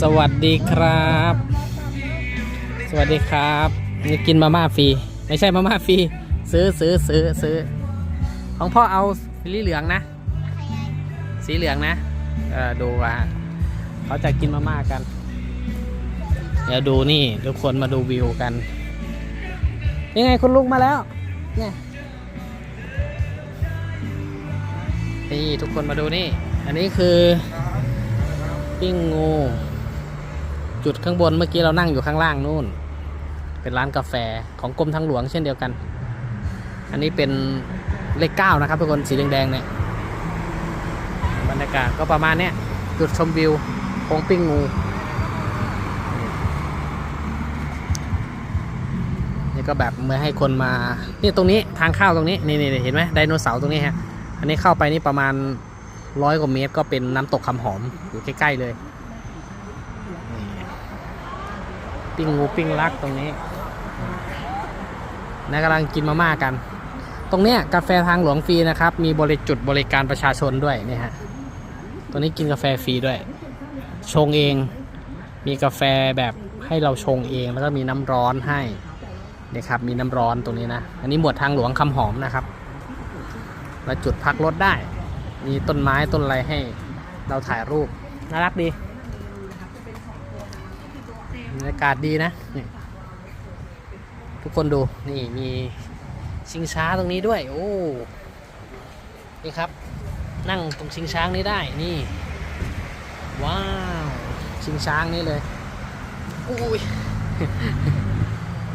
สวัสดีครับ สวัสดีครับนี่กินมาม่าฟรี ไม่ใช่มาม่าฟรี ซื้อซื้อซื้อซื้อ ของพ่อเอาสีเหลืองนะ สีเหลืองนะ เออดูว่า เขาจะกินมาม่ากัน เดี๋ยวดูนี่ทุกคนมาดูวิวกัน ยังไงคุณลุงมาแล้ว เนี่ยนี่ทุกคนมาดูนี่ อันนี้คือ ปิ้งงู จุดข้างบนเมื่อกี้เรานั่งอยู่ข้างล่างนู่น เป็นร้านกาแฟของกรมทางหลวงเช่นเดียวกัน อันนี้เป็นเลขเก้านะครับทุกคนสีแดงๆเนี่ยบรรยากาศก็ประมาณเนี้ยจุดชมวิวโค้งปิ้งงูนี่ก็แบบเมื่อให้คนมานี่ตรงนี้ทางเข้าตรงนี้นี่นี่เห็นไหมไดโนเสาร์ตรงนี้ฮะอันนี้เข้าไปนี่ประมาณร้อยกว่าเมตรก็เป็นน้ำตกคำหอมอยู่ใกล้ๆเลยนี่ ปิ้งงูปิ้งลักตรงนี้นะกำลังกินมาม่ากัน ตรงเนี้ยกาแฟทางหลวงฟรีนะครับ มีบริจุดบริการประชาชนด้วยนี่ฮะตรงนี้กินกาแฟฟรีด้วย ชงเอง มีกาแฟแบบให้เราชงเองแล้วก็มีน้ำร้อนให้นี่ครับมีน้ำร้อนตรงนี้นะ อันนี้หมวดทางหลวงคำหอมนะครับแล้วจุดพักรถได้ มีต้นไม้ต้นอะไรให้เราถ่ายรูปน่ารักดี บรรยากาศดีนะนี่ทุกคนดูนี่มีชิงช้าตรงนี้ด้วย โอ้นี่ครับ นั่งตรงชิงช้างนี้ได้นี่ ว้าว ชิงช้างนี่เลยอุ้ย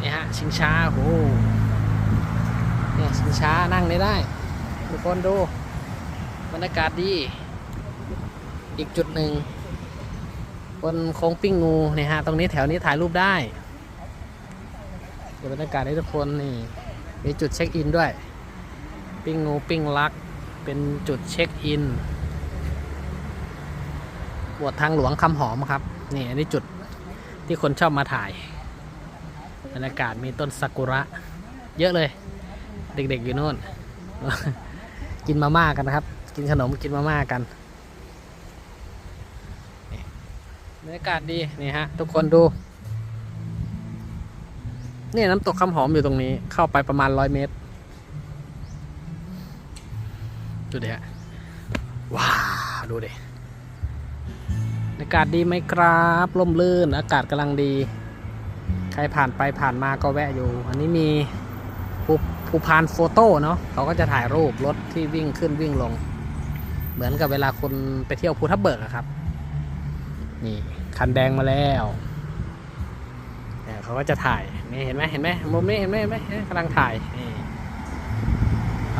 นี่ฮะชิงช้าโอ้โหเนี่ยชิงช้านั่งได้ได้ ทุกคนดูบรรยากาศดี อีกจุดหนึ่ง บนโค้งปิ้งงูเนี่ยฮะตรงนี้แถวนี้ถ่ายรูปได้เดี๋ยวบรรยากาศให้ทุกคนนี่มีจุดเช็คอินด้วย ปิ้งงูปิ้งลัก เป็นจุดเช็คอินบวดทางหลวงคำหอมครับนี่อันนี้จุดที่คนชอบมาถ่ายบรรยากาศมีต้นซากุระ เยอะเลย เด็กๆอยู่โน่น กินมาม่ากันนะครับ กินขนมกินมาม่ากัน บรรยากาศดีนี่ฮะ ทุกคนดูนี่น้ำตกคำหอมอยู่ตรงนี้ เข้าไปประมาณร้อยเมตรดูดิฮะว้าว ดูดิบรรยากาศดีไหมครับร่มรื่น อากาศกำลังดี ใครผ่านไปผ่านมาก็แวะอยู่ อันนี้มีภูภูพานโฟโต้เนาะเขาก็จะถ่ายรูปรถที่วิ่งขึ้นวิ่งลง เหมือนกับเวลาคนไปเที่ยวภูทับเบิกอะครับ นี่คันแดงมาแล้วเขาก็จะถ่ายนี่เห็นไหมเห็นไหมมุมนี้เห็นไหมเห็นไหมกำลังถ่ายนี่ไป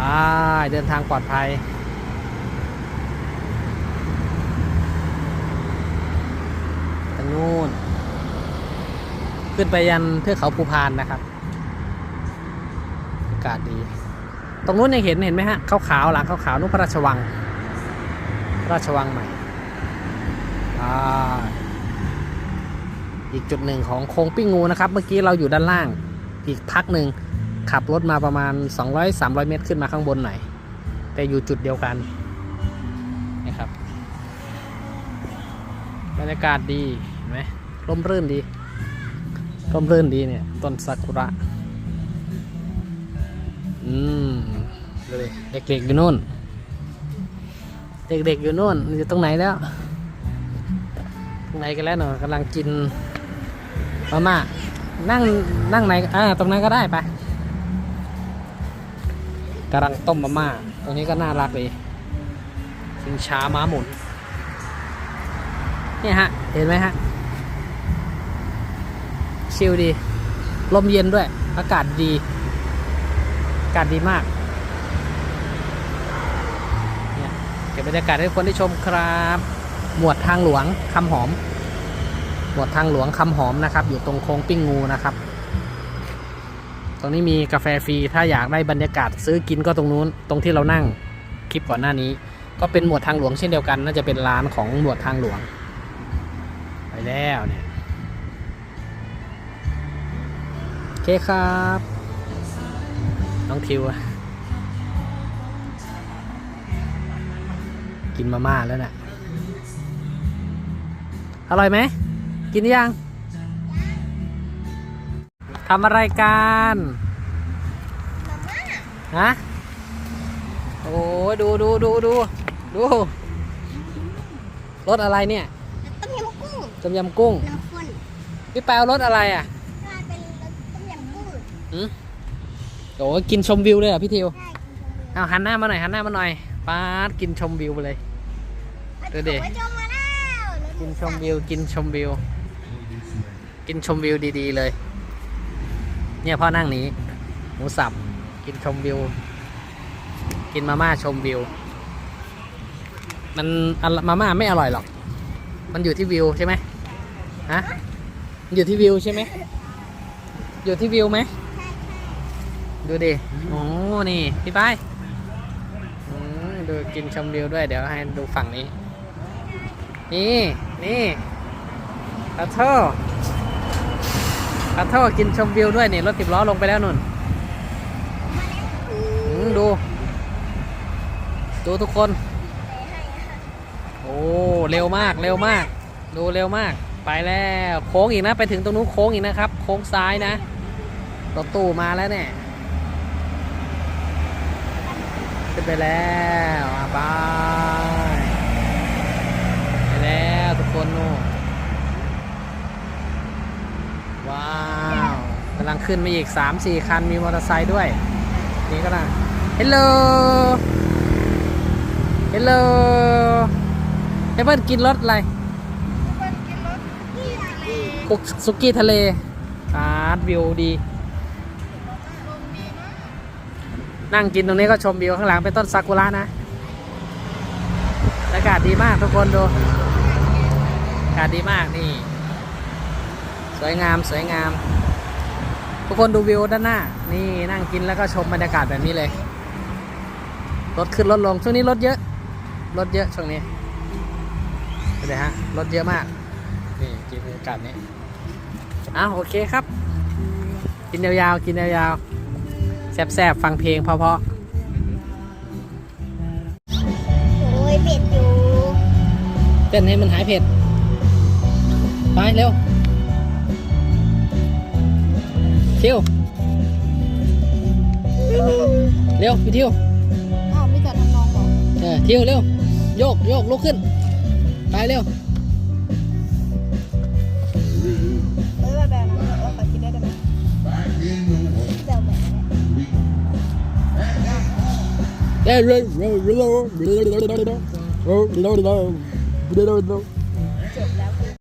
เดินทางปลอดภัยทางนู้นขึ้นไปยันเทือกเขาภูพานนะครับอากาศดี ตรงนู้นยังเห็นเห็นไหมฮะขาวๆหลังขาวๆนู่นพระราชวังพระราชวังใหม่ อีกจุดหนึ่งของโค้งปิ้งงูนะครับ เมื่อกี้เราอยู่ด้านล่าง อีกพักหนึ่งขับรถมาประมาณ 200-300 เมตรขึ้นมาข้างบนหน่อย แต่อยู่จุดเดียวกันนะครับบรรยากาศดีเห็นไหมร่มรื่นดีร่มรื่นดีเนี่ย ต้นซากุระ อืมดูดิเด็กๆอยู่นู่น เด็กๆอยู่นู่นอยู่ตรงไหนแล้ว ไหนกันแล้วเนาะกำลังกินมาม่านั่งนั่งไหนอ่าตรงนั้นก็ได้ไปกำลังต้มมาม่าตรงนี้ก็น่ารักเลยชิงช้าม้าหมุนเนี่ยฮะ เห็นไหมฮะ ชิลดี ลมเย็นด้วย อากาศดี อากาศดีมากเนี่ยเก็บบรรยากาศให้ทุกคนได้ชมครับ หมวดทางหลวงคำหอม หมวดทางหลวงคำหอมนะครับ อยู่ตรงโค้งปิ้งงูนะครับ ตรงนี้มีกาแฟฟรีถ้าอยากได้บรรยากาศซื้อกินก็ตรงนู้นตรงที่เรานั่งคลิปก่อนหน้านี้ ก็เป็นหมวดทางหลวงเช่นเดียวกัน น่าจะเป็นร้านของหมวดทางหลวง ไปแล้วเนี่ยโอเคครับ น้องทิวอะกินมาม่าแล้วนะ่ะ อร่อยไหม กินยัง ทำอะไรกันฮะ โอ้ยดูดูดูดูดูรสอะไรเนี่ย ต้มยำกุ้ง ต้มยำกุ้ง น้ำข้น พี่แปลรสอะไรอะกลายเป็นรสต้มยำกุ้งหืมโอ้ยกินชมวิวเลยเหรอพี่ทิวใช่เอาหันหน้ามาหน่อยหันหน้ามาหน่อยป้าดกินชมวิวไปเลยดูดิโอ้ยจมมาแล้วแล้ว กินชมวิว กินชมวิว กินชมวิวดีๆเลย เนี่ยพ่อนั่งนี้ หมูสับ กินชมวิว กินมาม่าชมวิว มันมาม่าไม่อร่อยหรอก มันอยู่ที่วิวใช่ไหมฮะมันอยู่ที่วิวใช่ไหม อยู่ที่วิวไหม ดูดิ โอ้นี่ พี่ป้ายดูกินชมวิวด้วย เดี๋ยวให้ดูฝั่งนี้ นี่นี่ปาโทปาโทกินชมวิวด้วยนี่รถติดล้อลงไปแล้วนุ่นดู ดูทุกคน โอ้ เร็วมากเร็วมาก ดูเร็วมาก ไปแล้วโค้งอีกนะ ไปถึงตรงนู้นโค้งอีกนะครับ โค้งซ้ายนะรถตู้มาแล้วเนี่ยขึ้นไปแล้วบาย คนนู่นว้าวกำลังขึ้นมาอีก 3 4 คันมีมอเตอร์ไซค์ด้วย นี่ก็นะเฮลโลเฮลโลเฮเบิลกินรถอะไรกินรสที่ทะเลคุกซุกี้ทะเลอาร์ตวิวดี นั่งกินตรงนี้ก็ชมวิวข้างหลังเป็นต้นซากุระนะ อากาศดีมากทุกคนดูอากาศดีมากนี่ สวยงามสวยงาม ทุกคนดูวิวด้านหน้า นี่นั่งกินแล้วก็ชมบรรยากาศแบบนี้เลย รถขึ้นรถลง ช่วงนี้รถเยอะ รถเยอะช่วงนี้เห็นไหมฮะ รถเยอะมาก นี่กินบรรยากาศนี้อ้าวโอเคครับ กินยาวๆกินยาวๆแซ่บๆฟังเพลงเพราะโอ้ยเผ็ดอยู่ๆเต้นให้มันหายเผ็ด ไปเร็วทิวเร็วพี่ทิวอ้าวไม่จัดทำนองบอกเออทิวเร็วโยกโยกลุกขึ้น ไปเร็วเอ้ยแบบนั้นเราขอคิดได้ไหมเดี๋ยวเหมือนเร็วเร็วเร็วเร็วเร็วเร็วเร็วเร็วเร็ว